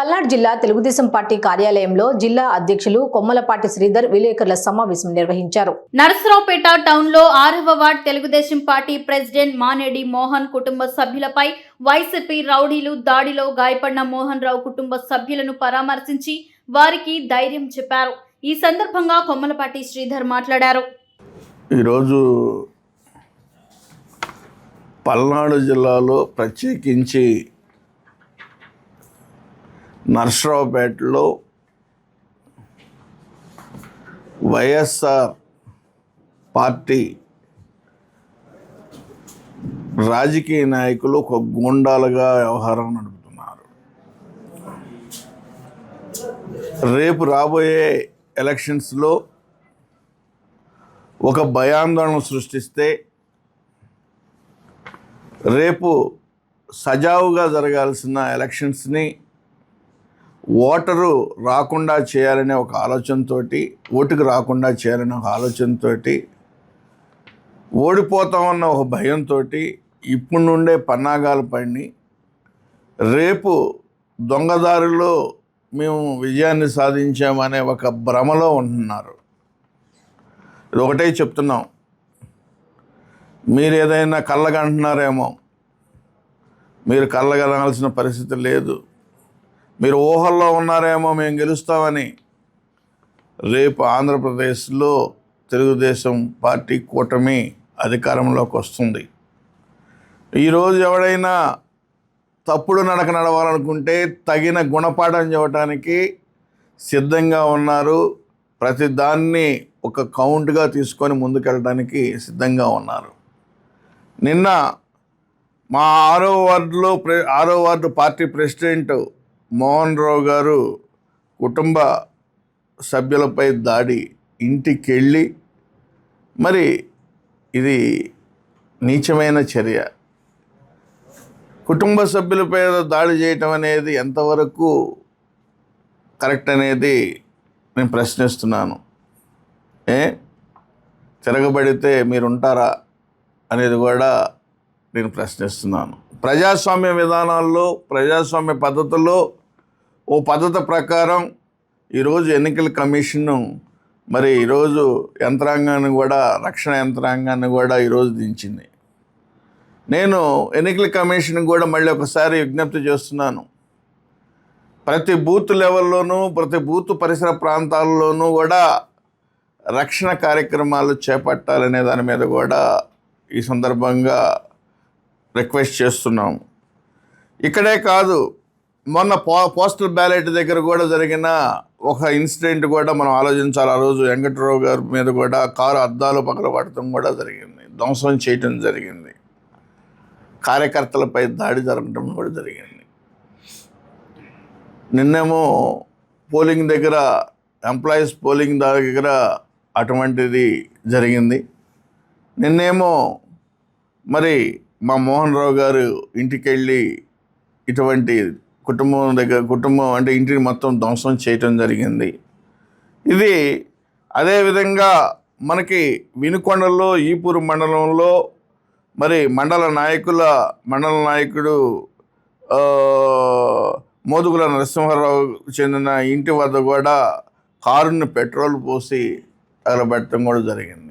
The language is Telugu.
పల్నాడు జిల్లా తెలుగుదేశం పార్టీ కార్యాలయంలో జిల్లా అధ్యక్షులు కొమ్మలపాటి శ్రీధర్ విలేకరుల సమావేశం నిర్వహించారు. నరసరావుపేట టౌన్లో ఆరవ ward Telugu Desam party president Manedi Mohan కుటుంబ సభ్యులపై వైసీపీ రౌడీలు దాడిలో గాయపడిన మోహన్ రావు కుటుంబ సభ్యులను పరామర్శించి వారికి ధైర్యం చెప్పారు. ఈ సందర్భంగా కొమ్మలపాటి శ్రీధర్ మాట్లాడారు. ఈరోజు పల్నాడు జిల్లాలో ప్రత్యేకించి నర్సరావుపేటలో వైఎస్ఆర్ పార్టీ రాజకీయ నాయకులు ఒక గూండాలుగా వ్యవహారం నడుపుతున్నారు. రేపు రాబోయే ఎలక్షన్స్లో ఒక భయాందోళన సృష్టిస్తే రేపు సజావుగా జరగాల్సిన ఎలక్షన్స్ని ఓటరు రాకుండా చేయాలనే ఒక ఆలోచనతోటి ఓటుకు రాకుండా చేయాలనే ఒక ఆలోచనతోటి ఓడిపోతామన్న ఒక భయంతో ఇప్పుడు నుండే పన్నాగాలు పడి రేపు దొంగదారిలో మేము విజయాన్ని సాధించామనే ఒక భ్రమలో ఉంటున్నారు. ఇది ఒకటే చెప్తున్నాం. మీరు ఏదైనా కళ్ళగంటున్నారేమో మీరు కళ్ళగనాల్సిన పరిస్థితి లేదు. మీరు ఊహల్లో ఉన్నారేమో మేము గెలుస్తామని. రేపు ఆంధ్రప్రదేశ్లో తెలుగుదేశం పార్టీ కూటమి అధికారంలోకి వస్తుంది. ఈరోజు ఎవడైనా తప్పుడు నడక నడవాలనుకుంటే తగిన గుణపాఠం చెప్పడానికి సిద్ధంగా ఉన్నారు. ప్రతి దాన్ని ఒక కౌంట్గా తీసుకొని ముందుకెళ్ళడానికి సిద్ధంగా ఉన్నారు. నిన్న మా ఆరో వార్డులో ప్రె ఆరో ward party president Mohan Rao గారు కుటుంబ సభ్యులపై దాడి ఇంటికెళ్ళి మరి ఇది నీచమైన చర్య. కుటుంబ సభ్యులపై దాడి చేయటం అనేది ఎంతవరకు కరెక్ట్ అనేది నేను ప్రశ్నిస్తున్నాను. ఏ? తిరగబడితే మీరు ఉంటారా అనేది కూడా నేను ప్రశ్నిస్తున్నాను. ప్రజాస్వామ్య విధానాల్లో ప్రజాస్వామ్య పద్ధతుల్లో ఓ పద్ధతి ప్రకారం ఈరోజు ఎన్నికల కమిషను మరి ఈరోజు యంత్రాంగాన్ని కూడా రక్షణ యంత్రాంగాన్ని కూడా ఈరోజు దించింది. నేను ఎన్నికల కమిషన్ కూడా మళ్ళీ ఒకసారి విజ్ఞప్తి చేస్తున్నాను. ప్రతి బూత్ లెవెల్లోనూ ప్రతి బూత్ పరిసర ప్రాంతాల్లోనూ కూడా రక్షణ కార్యక్రమాలు చేపట్టాలనే దాని మీద కూడా ఈ సందర్భంగా రిక్వెస్ట్ చేస్తున్నాం ఇక్కడే కాదు మొన్న పో పోస్టల్ బ్యాలెట్ దగ్గర కూడా జరిగిన ఒక ఇన్సిడెంట్ కూడా మనం ఆలోచించాలి. ఆ రోజు వెంకటరావు గారి మీద కూడా కారు అద్దాలు పగలబడటం కూడా జరిగింది. ధ్వంసం చేయటం జరిగింది. కార్యకర్తలపై దాడి జరగటం కూడా జరిగింది. నిన్నేమో పోలింగ్ దగ్గర ఎంప్లాయీస్ పోలింగ్ దగ్గర అటువంటిది జరిగింది. నిన్నేమో మరి మా మోహన్ రావు గారు ఇంటికి వెళ్ళి ఇటువంటి కుటుంబం దగ్గర కుటుంబం అంటే ఇంటిని మొత్తం ధ్వంసం చేయటం జరిగింది. ఇది అదేవిధంగా మనకి వినుకొండలో ఈపూరు మండలంలో మరి మండల నాయకుల మండల నాయకుడు మోదుగుల నరసింహారావు చెందిన ఇంటి వద్ద కూడా కారుని పెట్రోల్ పోసి తగలబెట్టడం కూడా జరిగింది.